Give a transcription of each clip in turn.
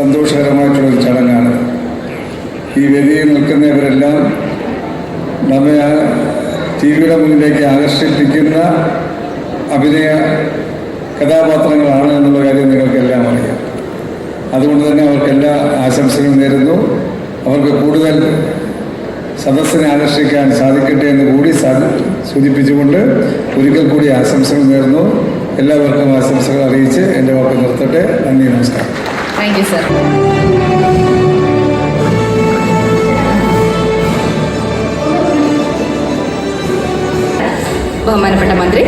സന്തോഷകരമായിട്ടുള്ള ഒരു ചടങ്ങാണ്. ഈ വേദിയിൽ നിൽക്കുന്നവരെല്ലാം നമ്മെ ടി വിയുടെ മുന്നിലേക്ക് ആകർഷിപ്പിക്കുന്ന അഭിനയ കഥാപാത്രങ്ങളാണ് എന്നുള്ള കാര്യം നിങ്ങൾക്കെല്ലാം അറിയാം. അതുകൊണ്ട് തന്നെ അവർക്ക് എല്ലാ ആശംസകളും നേരുന്നു. അവർക്ക് കൂടുതൽ സദസ്സിനെ ആകർഷിക്കാൻ സാധിക്കട്ടെ എന്ന് കൂടി സൂചിപ്പിച്ചുകൊണ്ട് ഒരിക്കൽ കൂടി ആശംസകൾ നേർന്നു എല്ലാവർക്കും ആശംസകൾ അറിയിച്ച് എന്റെ വാക്ക് നിർത്തട്ടെ. നന്ദി നമസ്കാരം. താങ്ക് യു സർ ബഹുമാനപ്പെട്ട മന്ത്രി.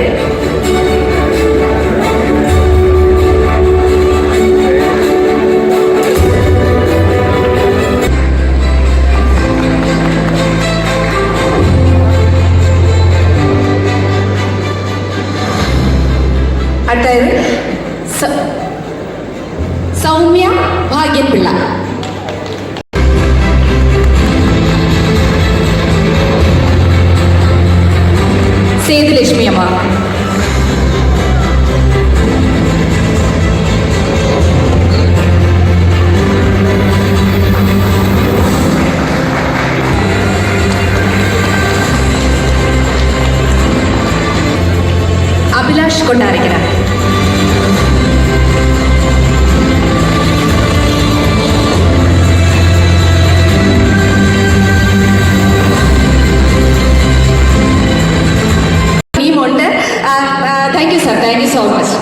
അടുത്തത് സ- സൗമ്യ ഭാഗ്യപിള്ള സേതുലക്ഷ്മി അമ്മ Abhilash Kottarakkara Thank you so much.